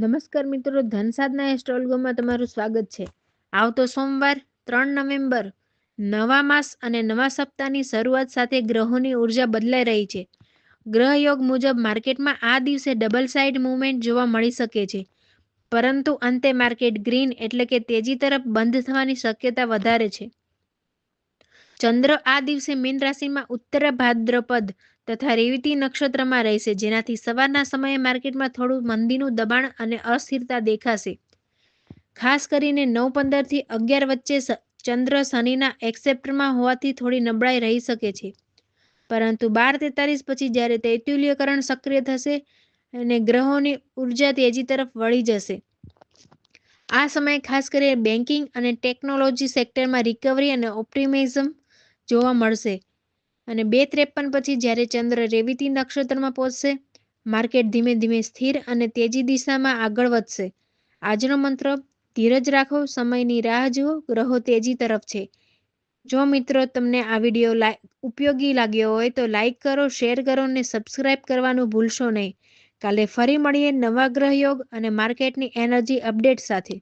નમસ્કાર મિત્રો ધનસાધના એસ્ટ્રોલોગોમાં તમારું સ્વાગત છે. આવતો સોમવાર, ત્રણ નવેમ્બર, નવા માસ અને નવા સપ્તાહની શરૂઆત સાથે ગ્રહોની ઊર્જા બદલાઈ રહી છે. ગ્રહયોગ મુજબ માર્કેટમાં આ દિવસે ડબલ સાઇડ મૂવમેન્ટ જોવા મળી શકે છે. પરંતુ અંતે માર્કેટ ગ્રીન એટલે કે તેજી તરફ બંધ થવાની શક્યતા વધારે છે. ચંદ્ર આ દિવસે મીન રાશિમાં ઉત્તર ભાદ્રપદ તથા રેવતી નક્ષત્રમાં રહેશે. જેનાથી સવારના સમયે માર્કેટમાં થોડું મંદીનું દબાણ અને અસ્થિરતા દેખાશે. ખાસ કરીને નવ પંદરથી અગિયાર વચ્ચે ચંદ્ર શનિના એક્સેપ્ટમાં હોવાથી થોડી નબળાઈ રહી શકે છે. પરંતુ બાર તેતાલીસ પછી જ્યારે તૈતુલ્યકરણ સક્રિય થશે અને ગ્રહોની ઊર્જા તેજી તરફ વળી જશે. આ સમયે ખાસ કરીને બેન્કિંગ અને ટેકનોલોજી સેક્ટરમાં રિકવરી અને ઓપ્ટિમિઝમ જોવા મળશે. અને બે ત્રેપન પછી જ્યારે ચંદ્ર રેવતી નક્ષત્રમાં પહોંચશે, માર્કેટ ધીમે ધીમે સ્થિર અને તેજી દિશામાં આગળ વધશે. આજનો મંત્ર, ધીરજ રાખો, સમયની રાહ જુઓ, ગ્રહો તેજી તરફ છે. જો મિત્રો તમને આ વીડિયો ઉપયોગી લાગ્યો હોય તો લાઈક કરો, શેર કરો અને સબસ્ક્રાઇબ કરવાનું ભૂલશો નહીં. કાલે ફરી મળીએ નવા ગ્રહ યોગ અને માર્કેટની એનર્જી અપડેટ સાથે.